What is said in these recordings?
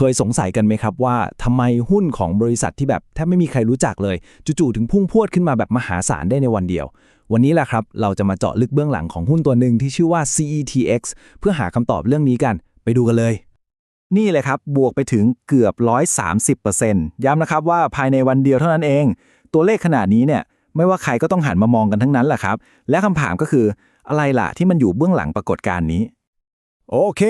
เคยสงสัยกันไหมครับว่าทำไมหุ้นของบริษัทที่แบบแทบไม่มีใครรู้จักเลย จู่ๆถึงพุ่งพรวดขึ้นมาแบบมหาศาลได้ในวันเดียว วันนี้แหละครับ เราจะมาเจาะลึกเบื้องหลังของหุ้นตัวหนึ่งที่ชื่อว่า CETX เพื่อหาคำตอบเรื่องนี้กัน ไปดูกันเลย นี่เลยครับ บวกไปถึงเกือบ 130%ย้ำนะครับว่าภายในวันเดียวเท่านั้นเอง ตัวเลขขนาดนี้เนี่ยไม่ว่าใครก็ต้องหันมามองกันทั้งนั้นแหละครับ และคำถามก็คืออะไรล่ะที่มันอยู่เบื้องหลังปรากฏการณ์นี้ โอเค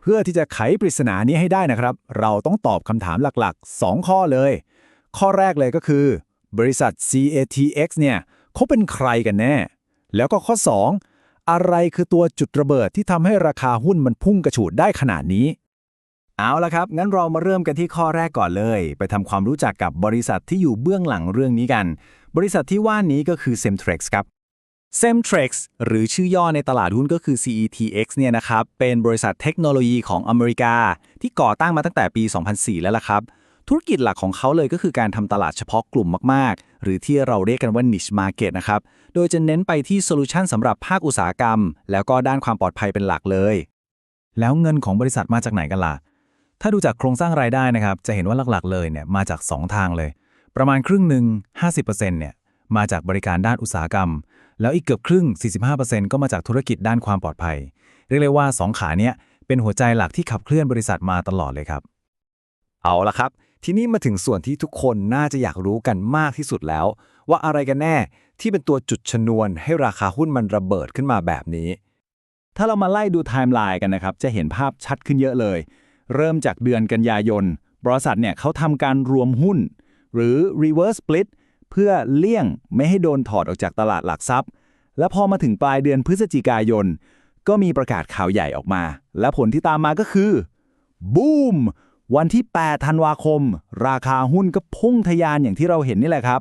เพื่อที่จะไขปริศนานี้ให้ได้นะครับ เราต้องตอบคำถามหลักๆ 2 ข้อเลย ข้อแรกเลยก็คือ บริษัท CATX เนี่ยเขาเป็นใครกันแน่ แล้วก็ข้อ 2 อะไรคือตัวจุดระเบิดที่ทำให้ราคาหุ้นมันพุ่งกระฉูดได้ขนาดนี้ เอาละครับ งั้นเรามาเริ่มกันที่ข้อแรกก่อนเลย ไปทำความรู้จักกับบริษัทที่อยู่เบื้องหลังเรื่องนี้กัน บริษัทที่ว่านี้ก็คือ Semtrex ครับ Semtrex หรือชื่อย่อในตลาดหุ้นก็คือ CETX เนี่ยนะครับ เป็นบริษัทเทคโนโลยีของอเมริกา ที่ก่อตั้งมาตั้งแต่ปี 2004 แล้วล่ะครับ ธุรกิจหลักของเขาเลยก็คือการทำตลาดเฉพาะกลุ่มมาก ๆ หรือที่เราเรียกกันว่า niche market นะครับ โดยจะเน้นไปที่โซลูชันสำหรับภาคอุตสาหกรรม แล้วก็ด้านความปลอดภัยเป็นหลักเลย แล้วเงินของบริษัทมาจากไหนกันล่ะ ถ้าดูจากโครงสร้างรายได้นะครับ จะเห็นว่าหลัก ๆ เลยเนี่ยมาจาก 2 ทางเลย ประมาณครึ่งหนึ่ง50%เนี่ยมาจากบริการด้านอุตสาหกรรม แล้วอีกเกือบครึ่ง 45%ก็มาจากธุรกิจด้านความปลอดภัย เรียกเลยว่า 2 ขาเนี้ยเป็นหัวใจหลักที่ขับเคลื่อนบริษัทมาตลอดเลยครับ เอาละครับ ทีนี้มาถึงส่วนที่ทุกคนน่าจะอยากรู้กันมากที่สุดแล้ว ว่าอะไรกันแน่ที่เป็นตัวจุดชนวนให้ราคาหุ้นมันระเบิดขึ้นมาแบบนี้ ถ้าเรามาไล่ดูไทม์ไลน์กันนะครับ จะเห็นภาพชัดขึ้นเยอะเลย เริ่มจากเดือนกันยายน บริษัทเนี่ยเขาทำการรวมหุ้น หรือ reverse split เพื่อเลี่ยงไม่ให้โดนถอดออกจากตลาดหลักทรัพย์ และพอมาถึงปลายเดือนพฤศจิกายน ก็มีประกาศข่าวใหญ่ออกมา และผลที่ตามมาก็คือ บูม วันที่ 8 ธันวาคม ราคาหุ้นก็พุ่งทะยานอย่างที่เราเห็นนี่แหละครับ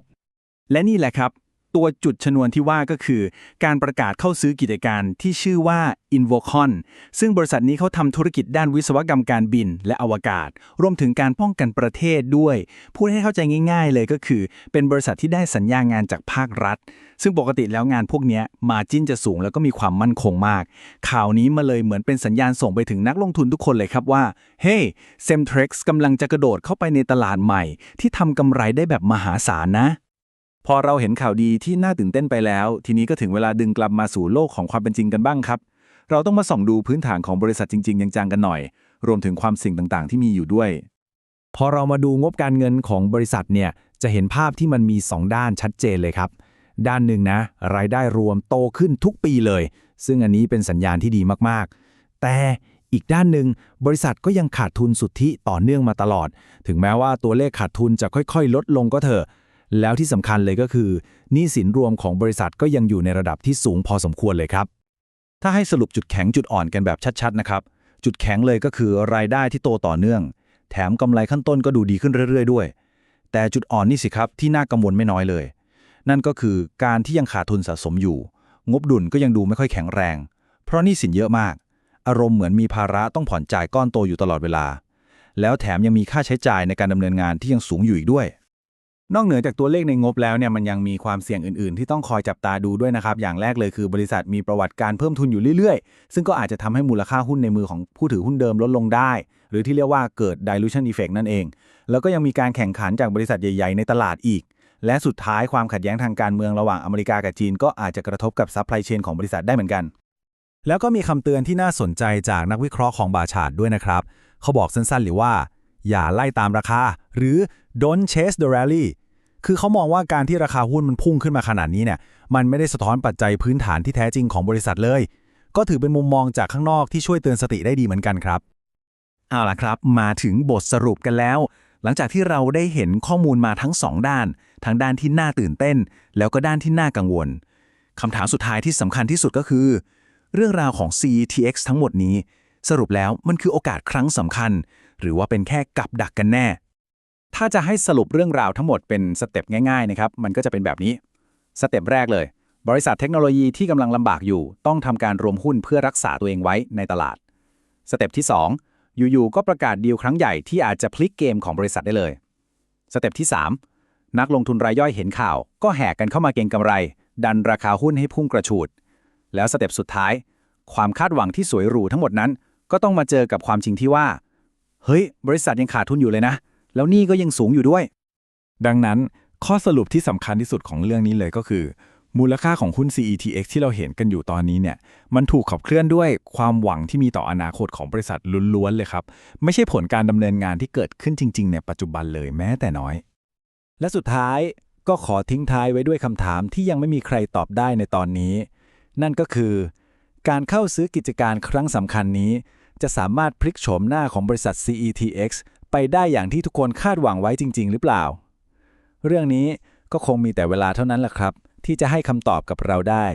และนี่แหละครับ ตัวจุดชนวนที่ว่าก็คือ การประกาศเข้าซื้อกิจการที่ชื่อว่า Invocon ซึ่งบริษัทนี้เขาทำธุรกิจด้านวิศวกรรมการบินและอวกาศ รวมถึงการป้องกันประเทศด้วย พูดให้เข้าใจง่าย ๆ เลยก็คือ เป็นบริษัทที่ได้สัญญางานจากภาครัฐ ซึ่งปกติแล้วงานพวกนี้มาจิ้นจะสูงแล้วก็มีความมั่นคงมาก ข่าวนี้มาเลยเหมือนเป็นสัญญาณส่งไปถึงนักลงทุนทุกคนเลยครับว่า เฮ้ Semtrex กำลังจะกระโดดเข้าไปในตลาดใหม่ ที่ทำกำไรได้แบบมหาศาลนะ พอเราเห็นข่าวดีที่น่าตื่นเต้นไปแล้ว ทีนี้ก็ถึงเวลาดึงกลับมาสู่โลกของความเป็นจริงกันบ้างครับ เราต้องมาส่องดูพื้นฐานของบริษัทจริงๆจังๆกันหน่อย รวมถึงความสิ่งต่างๆ ที่มีอยู่ด้วย พอเรามาดูงบการเงินของบริษัทเนี่ยจะเห็นภาพที่มันมี 2 ด้านชัดเจนเลยครับ ด้านหนึ่งนะ รายได้รวมโตขึ้นทุกปีเลย ซึ่งอันนี้เป็นสัญญาณที่ดีมากๆ แต่อีกด้านหนึ่งบริษัทก็ยังขาดทุนสุทธิต่อเนื่องมาตลอด ถึงแม้ว่าตัวเลขขาดทุนจะค่อย ๆ ลดลงก็เถอะ แล้วที่สำคัญเลยก็คือหนี้สินรวมของบริษัทก็ยังอยู่ในระดับที่สูงพอสมควรเลยครับ ถ้าให้สรุปจุดแข็งจุดอ่อนกันแบบชัดๆนะครับ จุดแข็งเลยก็คือรายได้ที่โตต่อเนื่อง แถมกำไรขั้นต้นก็ดูดีขึ้นเรื่อย ๆ ด้วย แต่จุดอ่อนนี่สิครับที่น่ากังวลไม่น้อยเลย นั่นก็คือการที่ยังขาดทุนสะสมอยู่ งบดุลก็ยังดูไม่ค่อยแข็งแรง เพราะหนี่สินเยอะมาก อารมณ์เหมือนมีภาระต้องผ่อนจ่ายก้อนโตอยู่ตลอดเวลา แล้วแถมยังมีค่าใช้จ่ายในการดำเนินงานที่ยังสูงอยู่อีกด้วย นอกเหนือจากตัวเลขในงบแล้วเนี่ยมันยังมีความเสี่ยงอื่นๆ ที่ต้องคอยจับตาดูด้วยนะครับ อย่างแรกเลยคือบริษัทมีประวัติการเพิ่มทุนอยู่เรื่อยๆ ซึ่งก็อาจจะทำให้มูลค่าหุ้นในมือของผู้ถือหุ้นเดิมลดลงได้ หรือที่เรียกว่าเกิด dilution effect นั่นเอง แล้วก็ยังมีการแข่งขันจากบริษัทใหญ่ ๆ ในตลาดอีก และสุดท้ายความขัดแย้งทางการเมืองระหว่างอเมริกากับจีน ก็อาจจะกระทบกับซัพพลายเชนของบริษัทได้เหมือนกัน แล้วก็มีคำเตือนที่น่าสนใจจากนักวิเคราะห์ของบาชาดด้วยนะครับเขาบอกสั้นๆหรือว่า อย่าไล่ตามราคา หรือ don't chase the rally คือเขามองว่าการที่ราคาหุ้นมันพุ่งขึ้นมาขนาดนี้เนี่ย มันไม่ได้สะท้อนปัจจัยพื้นฐานที่แท้จริงของบริษัทเลย ก็ถือเป็นมุมมองจากข้างนอกที่ช่วยเตือนสติได้ดีเหมือนกันครับ เอาล่ะครับ มาถึงบทสรุปกันแล้ว หลังจากที่เราได้เห็นข้อมูลมาทั้ง 2 ด้าน ทั้งด้านที่น่าตื่นเต้น แล้วก็ด้านที่น่ากังวลคำถามสุดท้ายที่สำคัญที่สุดก็คือ เรื่องราวของ CTX ทั้งหมดนี้ สรุปแล้วมันคือโอกาสครั้งสำคัญ หรือว่าเป็นแค่กับดักกันแน่ ถ้าจะให้สรุปเรื่องราวทั้งหมดเป็นสเต็ปง่ายๆนะครับ มันก็จะเป็นแบบนี้ สเต็ปแรกเลย บริษัทเทคโนโลยีที่กำลังลำบากอยู่ ต้องทำการรวมหุ้นเพื่อรักษาตัวเองไว้ในตลาด สเต็ปที่ 2 อยู่ๆ ก็ประกาศดีลครั้งใหญ่ที่อาจจะพลิกเกมของบริษัทได้เลย สเต็ปที่ 3 นักลงทุนรายย่อยเห็นข่าว ก็แห่กันเข้ามาเก็งกำไร ดันราคาหุ้นให้พุ่งกระฉูด แล้วสเต็ปสุดท้าย ความคาดหวังที่สวยหรูทั้งหมดนั้น ก็ต้องมาเจอกับความจริงที่ว่า เฮ้ย บริษัทยังขาดทุนอยู่เลยนะ แล้วหนี่ก็ยังสูงอยู่ด้วย ดังนั้นข้อสรุปที่สำคัญที่สุดของเรื่องนี้เลยก็คือ มูลค่าของหุ้น CETX ที่เราเห็นกันอยู่ตอนนี้เนี่ย มันถูกขับเคลื่อนด้วยความหวังที่มีต่ออนาคตของบริษัทล้วนๆเลยครับ ไม่ใช่ผลการดำเนินงานที่เกิดขึ้นจริง ๆ ในปัจจุบันเลยแม้แต่น้อย และสุดท้ายก็ขอทิ้งท้ายไว้ด้วยคำถามที่ยังไม่มีใครตอบได้ในตอนนี้ นั่นก็คือ การเข้าซื้อกิจการครั้งสำคัญนี้ จะสามารถพลิกโฉมหน้าของบริษัท CETX ไปได้อย่างที่ทุกคนคาดหวังไว้จริง ๆ หรือเปล่า เรื่องนี้ก็คงมีแต่เวลาเท่านั้นแหละครับ ที่จะให้คำตอบกับเราได้